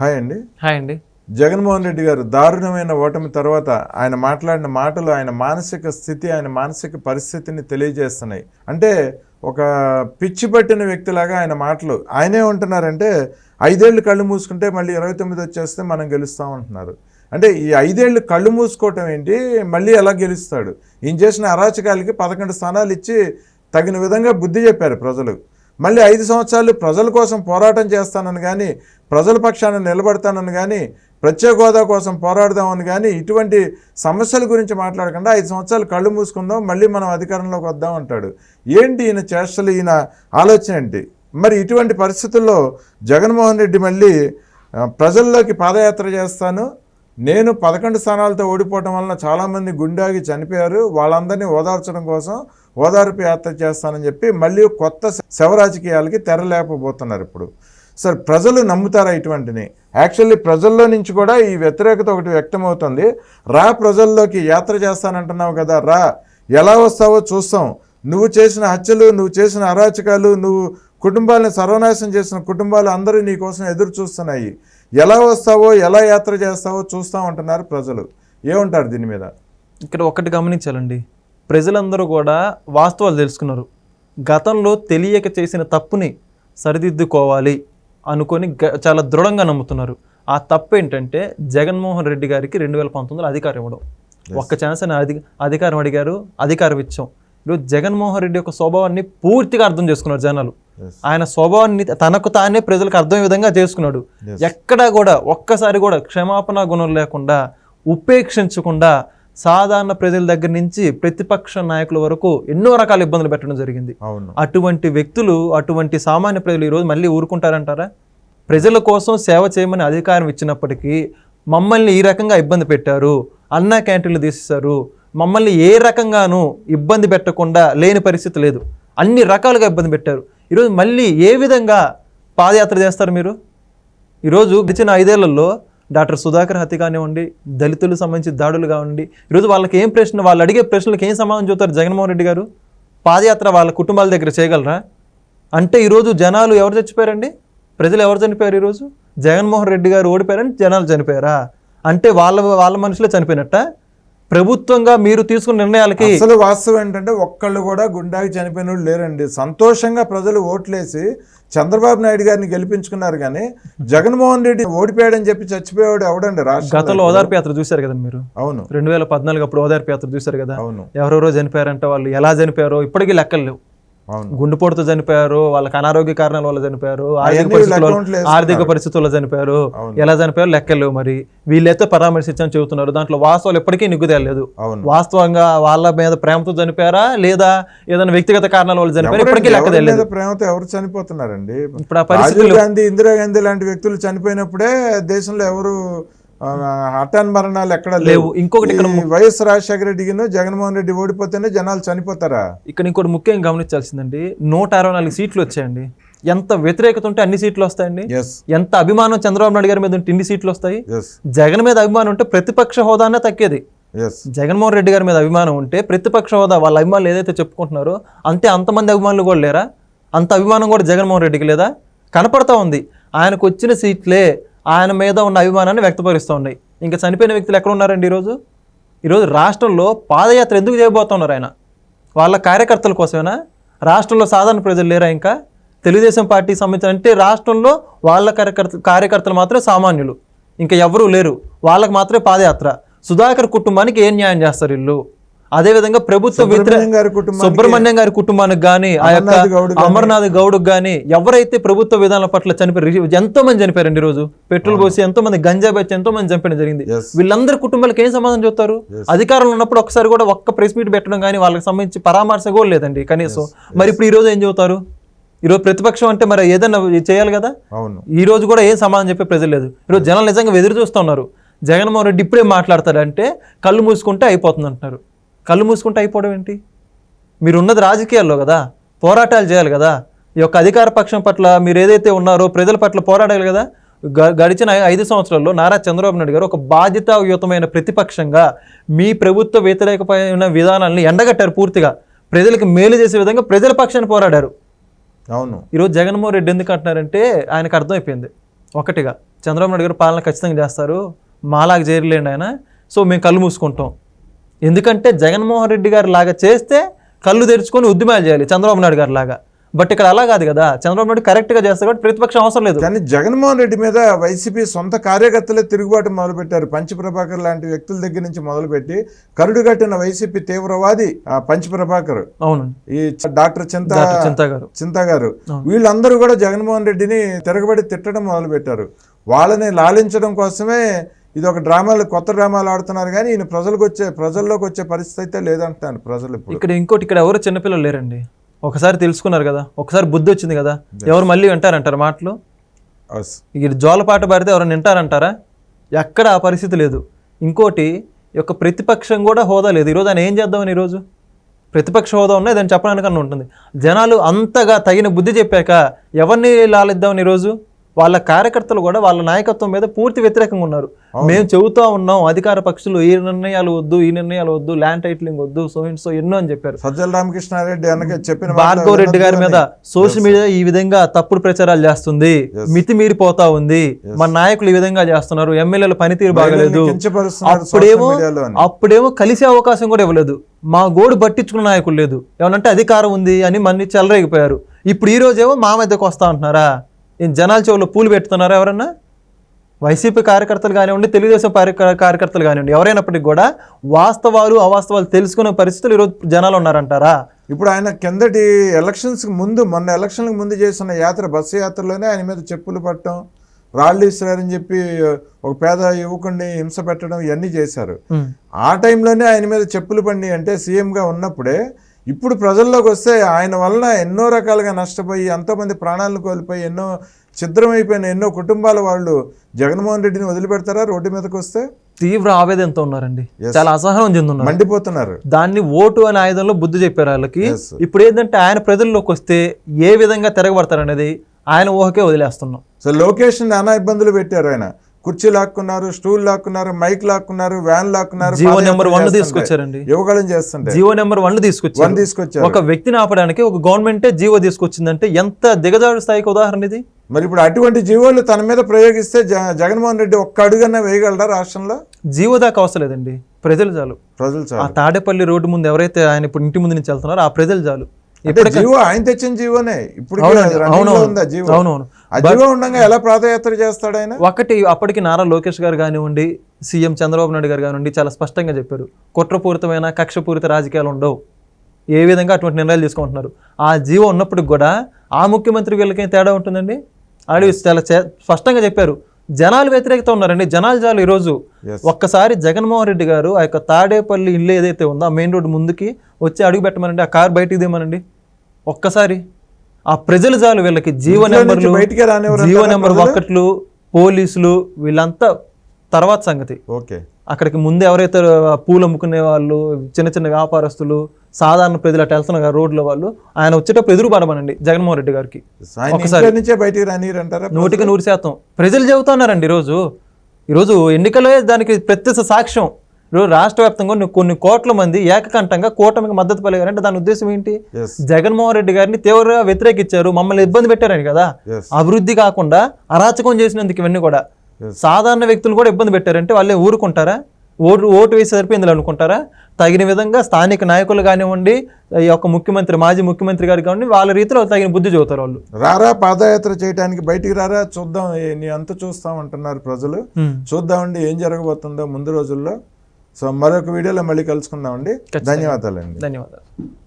Hi అండి. Hi అండి. జగన్మోహన్ రెడ్డి గారు దారుణమైన ఓటమి తర్వాత ఆయన మాట్లాడిన మాటలు ఆయన మానసిక స్థితి ఆయన మానసిక పరిస్థితిని తెలియజేస్తున్నాయి. అంటే ఒక పిచ్చి పట్టిన వ్యక్తిలాగా ఆయన మాటలు ఆయనే ఉంటున్నారంటే ఐదేళ్ళు కళ్ళు మూసుకుంటే మళ్ళీ ఇరవై తొమ్మిది వచ్చేస్తే మనం గెలుస్తాం అంటున్నారు. అంటే ఈ ఐదేళ్ళు కళ్ళు మూసుకోవటం ఏంటి? మళ్ళీ ఎలా గెలుస్తాడు? ఈయన చేసిన అరాచకాలకి పదకొండు స్థానాలు ఇచ్చి తగిన విధంగా బుద్ధి చెప్పారు ప్రజలు. మళ్ళీ ఐదు సంవత్సరాలు ప్రజల కోసం పోరాటం చేస్తానని కానీ ప్రజల పక్షాన నిలబడతానని కానీ ప్రత్యేక హోదా కోసం పోరాడదామని కానీ ఇటువంటి సమస్యల గురించి మాట్లాడకుండా ఐదు సంవత్సరాలు కళ్ళు మూసుకుందాం మళ్ళీ మనం అధికారంలోకి వద్దాం అంటాడు. ఏంటి ఈయన చేష్టలు ఈయన ఆలోచన ఏంటి? మరి ఇటువంటి పరిస్థితుల్లో జగన్మోహన్ రెడ్డి మళ్ళీ ప్రజల్లోకి పాదయాత్ర చేస్తాను నేను పదకొండు స్థానాలతో ఓడిపోవటం వలన చాలామంది గుండాగి చనిపోయారు. వాళ్ళందరినీ ఓదార్చడం కోసం ఓదార్పు యాత్ర చేస్తానని చెప్పి మళ్ళీ కొత్త శవ రాజకీయాలకి తెరలేపబోతున్నారు ఇప్పుడు. సార్ ప్రజలు నమ్ముతారా ఇటువంటిని? యాక్చువల్లీ ప్రజల్లో నుంచి కూడా ఈ వ్యతిరేకత ఒకటి వ్యక్తమవుతుంది. రా ప్రజల్లోకి యాత్ర చేస్తానంటున్నావు కదా రా. ఎలా వస్తావో చూస్తాం. నువ్వు చేసిన హత్యలు నువ్వు చేసిన అరాచకాలు నువ్వు కుటుంబాలను సర్వనాశనం చేసిన కుటుంబాలు అందరూ నీ కోసం ఎదురు చూస్తున్నాయి. ఎలా వస్తావో ఎలా యాత్ర చేస్తావో చూస్తాం అంటున్నారు ప్రజలు. ఏమంటారు దీని మీద? ఇక్కడ ఒకటి గమనించాలండి. ప్రజలందరూ కూడా వాస్తవాలు తెలుసుకున్నారు. గతంలో తెలియక చేసిన తప్పుని సరిదిద్దుకోవాలి అనుకొని గ- చాలా దృఢంగా నమ్ముతున్నారు. ఆ తప్పు ఏంటంటే జగన్మోహన్ రెడ్డి గారికి రెండు వేల పంతొమ్మిదిలో అధికారం ఇవ్వడం. ఒక్క ఛాన్స్ అని అధి అధికారం అడిగారు అధికారం ఇచ్చాం. ఈరోజు జగన్మోహన్ రెడ్డి యొక్క స్వభావాన్ని పూర్తిగా అర్థం చేసుకున్నారు జనాలు. ఆయన స్వభావాన్ని తనకు తానే ప్రజలకు అర్థం విధంగా చేసుకున్నాడు. ఎక్కడా కూడా ఒక్కసారి కూడా క్షమాపణ గుణం లేకుండా ఉపేక్షించకుండా సాధారణ ప్రజల దగ్గర నుంచి ప్రతిపక్ష నాయకుల వరకు ఎన్నో రకాల ఇబ్బందులు పెట్టడం జరిగింది. అవును. అటువంటి వ్యక్తులు అటువంటి సామాన్య ప్రజలు ఈరోజు మళ్ళీ ఊరుకుంటారంటారా? ప్రజల కోసం సేవ చేయమని అధికారం ఇచ్చినప్పటికీ మమ్మల్ని ఈ రకంగా ఇబ్బంది పెట్టారు అన్నా క్యాంటీన్లు తీసేశారు మమ్మల్ని ఏ రకంగానూ ఇబ్బంది పెట్టకుండా లేని పరిస్థితి లేదు. అన్ని రకాలుగా ఇబ్బంది పెట్టారు. ఈరోజు మళ్ళీ ఏ విధంగా పాదయాత్ర చేస్తారు మీరు? ఈరోజు గడిచిన ఐదేళ్ళలో డాక్టర్ సుధాకర్ హత్య కానివ్వండి దళితులకు సంబంధించి దాడులు కానివ్వండి ఈరోజు వాళ్ళకి ఏం ప్రశ్న వాళ్ళు అడిగే ప్రశ్నలకు ఏం సమాధానం చూస్తారు జగన్మోహన్ రెడ్డి గారు? పాదయాత్ర వాళ్ళ కుటుంబాల దగ్గర చేయగలరా? అంటే ఈరోజు జనాలు ఎవరు చచ్చిపోయారండి? ప్రజలు ఎవరు చనిపోయారు ఈరోజు? జగన్మోహన్ రెడ్డి గారు ఓడిపోయారని జనాలు చనిపోయారా? అంటే వాళ్ళ వాళ్ళ మనుషులే చనిపోయినట్ట? ప్రభుత్వంగా మీరు తీసుకున్న నిర్ణయాలకి అసలు వాస్తవం ఏంటంటే ఒక్కళ్ళు కూడా గుండాకి చనిపోయిన వాళ్ళు లేరండి. సంతోషంగా ప్రజలు ఓట్లేసి చంద్రబాబు నాయుడు గారిని గెలిపించుకున్నారు కానీ జగన్మోహన్ రెడ్డి ఓడిపోయాడని చెప్పి చచ్చిపోయాడు ఎవడండి రాష్ట్రం గతంలో ఓదార్పు యాత్ర చూశారు కదా మీరు. అవును. రెండు వేల పద్నాలుగు అప్పుడు ఓదార్పు యాత్ర చూశారు కదా. అవును. ఎవరెవరో చనిపోయారంటే వాళ్ళు ఎలా చనిపోయారో ఇప్పటికీ లెక్కలు లేవు. గుండెపోటుతో చనిపోయారు వాళ్ళకి అనారోగ్య కారణాల వల్ల చనిపోయారు ఆర్థిక అవన్నీ పరిస్థితుల్లో account లో ఆర్థిక పరిస్థితుల్లో చనిపోయారు. ఎలా చనిపోయారు? లెక్కలు మరి. వీళ్ళైతే పరామర్శించని చెబుతున్నారు. దాంట్లో వాస్తవాలు ఎప్పటికీ నిగ్గుదేలేదు అవును. వాస్తవంగా వాళ్ళ మీద ప్రేమతో చనిపోయారా? లేదా ఏదైనా వ్యక్తిగత కారణాల వల్ల చనిపోయారు? ఇప్పటికీ లెక్క తెలియదు ప్రేమతో ఎవరు చనిపోతున్నారండి? ఇప్పుడు ఆ పరిస్థితులు గాంధీ ఇందిరాగాంధీ లాంటి వ్యక్తులు చనిపోయినప్పుడే దేశంలో ఎవరు ఆ, హఠాన్ మరణాలు ఎక్కడ లేవు. ఇంకొకటి ఇక్కడ వైఎస్ రాజశేఖర రెడ్డికిను జగన్మోహన్ రెడ్డి ఓడిపోతేనే జనాలు చనిపోతారా? ఇక్కడ ఇంకోటి ముఖ్యంగా గమనించాల్సిందండి నూట అరవై నాలుగు సీట్లు వచ్చాయండి. ఎంత వ్యతిరేకత ఉంటే అన్ని సీట్లు వస్తాయండి. ఎంత అభిమానం చంద్రబాబు నాయుడు గారి మీద ఉంటే ఇన్ని సీట్లు వస్తాయి. జగన్ మీద అభిమానం ఉంటే ప్రతిపక్ష హోదానే తగ్గేది. ఎస్ జగన్మోహన్ రెడ్డి గారి మీద అభిమానం ఉంటే ప్రతిపక్ష హోదా వాళ్ళ అభిమానులు ఏదైతే చెప్పుకుంటున్నారో అంతే అంతమంది అభిమానులు కూడా లేరా? అంత అభిమానం కూడా జగన్మోహన్ రెడ్డికి లేదా? కనపడతా ఉంది. ఆయనకు వచ్చిన సీట్లే ఆయన మీద ఉన్న అభిమానాన్ని వ్యక్తపరుస్తూ ఉన్నాయి. ఇంకా చనిపోయిన వ్యక్తులు ఎక్కడ ఉన్నారండి ఈరోజు? ఈరోజు రాష్ట్రంలో పాదయాత్ర ఎందుకు చేయబోతున్నారు ఆయన? వాళ్ళ కార్యకర్తల కోసమేనా? రాష్ట్రంలో సాధారణ ప్రజలు లేరా ఇంకా? తెలుగుదేశం పార్టీకి సంబంధించిన అంటే రాష్ట్రంలో వాళ్ళ కార్యకర్త కార్యకర్తలు మాత్రమే సామాన్యులు. ఇంకా ఎవరూ లేరు. వాళ్ళకి మాత్రమే పాదయాత్ర. సుధాకర్ కుటుంబానికి ఏం న్యాయం చేస్తారు వీళ్ళు అదేవిధంగా ప్రభుత్వ వ్యతిరేక సుబ్రహ్మణ్యం గారి కుటుంబానికి కానీ ఆ యొక్క అమర్నాథ్ గౌడ్ గాని. అమర్నాథ్ గౌడ్కి కానీ ఎవరైతే ప్రభుత్వ విధానాల పట్ల చనిపోయారు ఎంతో మంది చనిపోయారండి ఈరోజు. పెట్రోల్ పోసి ఎంతో మంది గంజా బెచ్చి ఎంతో మంది చంపడం జరిగింది. వీళ్ళందరి కుటుంబాలకు ఏం సమాధానం చెప్తారు అధికారంలో ఉన్నప్పుడు ఒకసారి కూడా ఒక్క ప్రెస్ మీట్ పెట్టడం కానీ వాళ్ళకి సంబంధించి పరామర్శ కూడా లేదండి కనీసం. మరి ఇప్పుడు ఈ రోజు ఏం చెబుతారు? ఈరోజు ప్రతిపక్షం అంటే మరి ఏదైనా చేయాలి కదా? అవును. ఈ రోజు కూడా ఏం సమాధానం చెప్పే ప్రజలు లేదు. ఈరోజు జనాలు నిజంగా ఎదురు చూస్తున్నారు జగన్మోహన్ రెడ్డి ఇప్పుడే మాట్లాడతాడంటే కళ్ళు మూసుకుంటే అయిపోతుంది అంటున్నారు కళ్ళు మూసుకుంటే అయిపోవడం ఏంటి? మీరు ఉన్నది రాజకీయాల్లో కదా పోరాటాలు చేయాలి కదా. ఈ యొక్క అధికార పక్షం పట్ల మీరు ఏదైతే ఉన్నారో ప్రజల పట్ల పోరాడాలి కదా. గ- గడిచిన ఐదు సంవత్సరాల్లో నారా చంద్రబాబు నాయుడు గారు ఒక బాధ్యతాయుతమైన ప్రతిపక్షంగా మీ ప్రభుత్వ వ్యతిరేకమైన విధానాలను ఎండగట్టారు పూర్తిగా. ప్రజలకు మేలు చేసే విధంగా ప్రజల పక్షాన్ని పోరాడారు. అవును. ఈరోజు జగన్మోహన్ రెడ్డి ఎందుకు అంటున్నారంటే ఆయనకు అర్థమైపోయింది. ఒకటిగా చంద్రబాబు నాయుడు గారు పాలన ఖచ్చితంగా చేస్తారు. మాలాగా చేరలేండి ఆయన. సో మేము కళ్ళు మూసుకుంటాం. ఎందుకంటే జగన్మోహన్ రెడ్డి గారు లాగా చేస్తే కళ్ళు తెరుచుకొని ఉద్యమాలు చేయాలి చంద్రబాబు నాయుడు గారు లాగా. బట్ ఇక్కడ అలా కాదు కదా చంద్రబాబు నాయుడు కరెక్ట్గా చేస్తారు కాబట్టి ప్రతిపక్షం అవసరం లేదు. కానీ జగన్మోహన్ రెడ్డి మీద వైసీపీ సొంత కార్యకర్తలే తిరుగుబాటు మొదలుపెట్టారు. పంచప్రభాకర్ లాంటి వ్యక్తుల దగ్గర నుంచి మొదలుపెట్టి కరుడు కట్టిన వైసీపీ తీవ్రవాది ఆ పంచప్రభాకర్. అవునండి. ఈ డాక్టర్ చింత చింతా గారు చింత గారు అవును. వీళ్ళందరూ కూడా జగన్మోహన్ రెడ్డిని తిరగబడి తిట్టడం మొదలుపెట్టారు. వాళ్ళని లాలించడం కోసమే ఇది ఒక డ్రామాలు కొత్త డ్రామాలు ఆడుతున్నారు కానీ ఈయన ప్రజలకు వచ్చే ప్రజల్లోకి వచ్చే పరిస్థితి అయితే లేదంటున్నారు ప్రజలు ఇప్పుడు. ఇక్కడ ఇంకోటి ఇక్కడ ఎవరు చిన్నపిల్లలు లేరండి. ఒకసారి తెలుసుకున్నారు కదా ఒకసారి బుద్ధి వచ్చింది కదా ఎవరు మళ్ళీ వింటారంటారు మాటలు. ఇది జోలపాట పాడితే ఎవరైనా వింటారంటారా? ఎక్కడ ఆ పరిస్థితి లేదు. ఇంకోటి యొక్క ప్రతిపక్షం కూడా హోదా లేదు. ఈరోజు ఆయన ఏం చేద్దామని ఈరోజు? ప్రతిపక్ష హోదా ఉన్నాయి దాన్ని చెప్పడానికన్నా ఉంటుంది. జనాలు అంతగా తగిన బుద్ధి చెప్పాక ఎవరిని లాలిద్దామని ఈరోజు? వాళ్ళ కార్యకర్తలు కూడా వాళ్ళ నాయకత్వం మీద పూర్తి వ్యతిరేకంగా ఉన్నారు. మేము చెబుతా ఉన్నాం అధికార పక్షులు ఈ నిర్ణయాలు వద్దు ఈ నిర్ణయాలు వద్దు ల్యాండ్ టైటిలింగ్ వద్దు సో అండ్ సో ఎన్నో అని చెప్పారు. సజ్జల రామకృష్ణారెడ్డి చెప్పిన భార్గవ్ రెడ్డి గారి మీద సోషల్ మీడియా ఈ విధంగా తప్పుడు ప్రచారాలు చేస్తుంది మితి మీరిపోతా ఉంది మన నాయకులు ఈ విధంగా చేస్తున్నారు ఎమ్మెల్యేల పనితీరు బాగలేదు అప్పుడేమో. అప్పుడేమో కలిసే అవకాశం కూడా ఇవ్వలేదు మా గోడు పట్టించుకున్న నాయకులు లేదు ఏమనంటే అధికారం ఉంది అని మన్ని చెలరేగిపోయారు ఇప్పుడు ఈ రోజేమో మా మధ్యకు వస్తా అంటున్నారా ఏం జనాల చెవులో పూలు పెడుతున్నారా ఎవరన్నా? వైసీపీ కార్యకర్తలు కానివ్వండి తెలుగుదేశం కార్య- కార్యకర్తలు కానివ్వండి ఎవరైనప్పటికీ కూడా వాస్తవాలు అవాస్తవాలు తెలుసుకునే పరిస్థితులు ఈరోజు జనాలు ఉన్నారంటారా? ఇప్పుడు ఆయన కిందటి ఎలక్షన్స్ ముందు మొన్న ఎలక్షన్లకు ముందు చేసిన యాత్ర బస్సు యాత్రలోనే ఆయన మీద చెప్పులు పట్టడం రాళ్ళు ఇస్తారని చెప్పి ఒక పేద యువకుడిని హింస పెట్టడం ఇవన్నీ చేశారు. ఆ టైంలోనే ఆయన మీద చెప్పులు పండి అంటే సీఎంగా ఉన్నప్పుడే ఇప్పుడు ప్రజల్లోకి వస్తే ఆయన వలన ఎన్నో రకాలుగా నష్టపోయి ఎంతోమంది ప్రాణాలను కోల్పోయి ఎన్నో ఛిద్రమైపోయిన ఎన్నో కుటుంబాల వాళ్ళు జగన్మోహన్ రెడ్డిని వదిలిపెడతారా రోడ్డు మీదకి వస్తే? తీవ్ర ఆవేదనతో ఉన్నారండి. చాలా అసహనం చెందున్నారు. మండిపోతున్నారు. దాన్ని ఓటు అనే ఆయుధంలో బుద్ధి చెప్పారు వాళ్ళకి. ఇప్పుడు ఏంటంటే ఆయన ప్రజల్లోకి వస్తే ఏ విధంగా తిరగబడతారు అనేది ఆయన ఊహకే వదిలేస్తున్నాం. సో లోకేష్ నానా ఇబ్బందులు పెట్టారు ఆయన. కుర్చీ లాక్కున్నారు స్టూల్ లాక్కున్నారు మైక్ లాక్కున్నారు వ్యాన్ లాక్కున్నారు జీవో నెంబర్ వన్ తీసుకొచ్చారండి. యువగళం చేస్తుంటే జీవో నెంబర్ వన్ వన్ తీసుకొచ్చారు. తీసుకొచ్చారు ఒక వ్యక్తిని ఆపడానికి ఒక గవర్నమెంటే జీవో తీసుకొచ్చిందంటే ఎంత దిగజాడు స్థాయికి ఉదాహరణ ఇది? మరి ఇప్పుడు అటువంటి జీవోలు తన మీద ప్రయోగిస్తే జగన్మోహన్ రెడ్డి ఒక్క అడుగన్నా వేయగలరా రాష్ట్రంలో? జీవో దాకా అవసరం లేదండి. ప్రజలు చాలు. ప్రజలు ఆ చాలు తాడేపల్లి రోడ్డు ముందు ఎవరైతే ఆయన ఇప్పుడు ఇంటి ముందు నుంచి వెళ్తున్నారో ఆ ప్రజలు చాలు. జీవో ఆయన తెచ్చిన జీవోనే ఇప్పుడు అవునవును. ఉండగా ఎలా పాదయాత్ర చేస్తాడు ఆయన? ఒకటి అప్పటికి నారా లోకేష్ గారు కానివ్వండి సీఎం చంద్రబాబు నాయుడు గారు కానివ్వండి చాలా స్పష్టంగా చెప్పారు. కుట్రపూరితమైన కక్షపూరిత రాజకీయాలు ఉండవు. ఏ విధంగా అటువంటి నిర్ణయాలు తీసుకుంటున్నారు? ఆ జీవో ఉన్నప్పటికి కూడా ఆ ముఖ్యమంత్రి వీళ్ళకి తేడా ఉంటుందండి? ఆడు చాలా స్పష్టంగా చెప్పారు. జనాలు వ్యతిరేకత ఉన్నారండి. జనాలు చాలు ఈరోజు. ఒక్కసారి జగన్మోహన్ రెడ్డి గారు ఆ యొక్క తాడేపల్లి ఇల్లు ఏదైతే ఉందో ఆ మెయిన్ రోడ్ ముందుకి వచ్చి అడుగు పెట్టమనండి ఆ కార్ బయటికి తీయమనండి. ఒక్కసారి ఆ ప్రజలు చాలు వీళ్ళకి జీవో నెంబర్లు జీవో నెంబర్? ఒక్కట్లు పోలీసులు వీళ్ళంతా తర్వాత సంగతి. ఓకే. అక్కడికి ముందు ఎవరైతే పూలు అమ్ముకునే వాళ్ళు చిన్న చిన్న వ్యాపారస్తులు సాధారణ ప్రజలు అటు వెళ్తున్నారు రోడ్ల వాళ్ళు ఆయన వచ్చేటప్పుడు ఎదురు పడమనండి జగన్మోహన్ రెడ్డి గారికి. ఆయన ఒకసారి. ఇంట్లో నుంచే బయటికి రానిరంటారా? నూటికి నూరు శాతం. ప్రజలు చెబుతున్నారండి ఈరోజు. ఈరోజు ఎన్నికలే దానికి ప్రత్యక్ష సాక్ష్యం. ఈరోజు రాష్ట్ర వ్యాప్తంగా కొన్ని- కోట్ల మంది ఏకకంఠంగా కూటమికి మద్దతు పలిగారంటే దాని ఉద్దేశం ఏంటి? జగన్మోహన్ రెడ్డి గారిని తీవ్రంగా వ్యతిరేకించారు మమ్మల్ని ఇబ్బంది పెట్టారని కదా? అభివృద్ధి కాకుండా అరాచకం చేసినందుకు ఇవన్నీ కూడా. సాధారణ వ్యక్తులు కూడా ఇబ్బంది పెట్టారంటే వాళ్ళే ఊరుకుంటారా? ఓటు ఓటు వేసి సరిపోయింది అనుకుంటారా? తగిన విధంగా స్థానిక నాయకులు కానివ్వండి ఈ యొక్క ముఖ్యమంత్రి మాజీ ముఖ్యమంత్రి గారు కానివ్వండి వాళ్ళ రీతిలో తగిన బుద్ధి చెబుతారు వాళ్ళు. రారా పాదయాత్ర చేయడానికి బయటికి రారా? చూద్దాం. నీ అంత చూస్తాం అంటున్నారు ప్రజలు. చూద్దామండి ఏం జరగబోతుందో ముందు రోజుల్లో. సో మరొక వీడియోలో మళ్ళీ కలుసుకుందామండి. ధన్యవాదాలండి. ధన్యవాదాలు.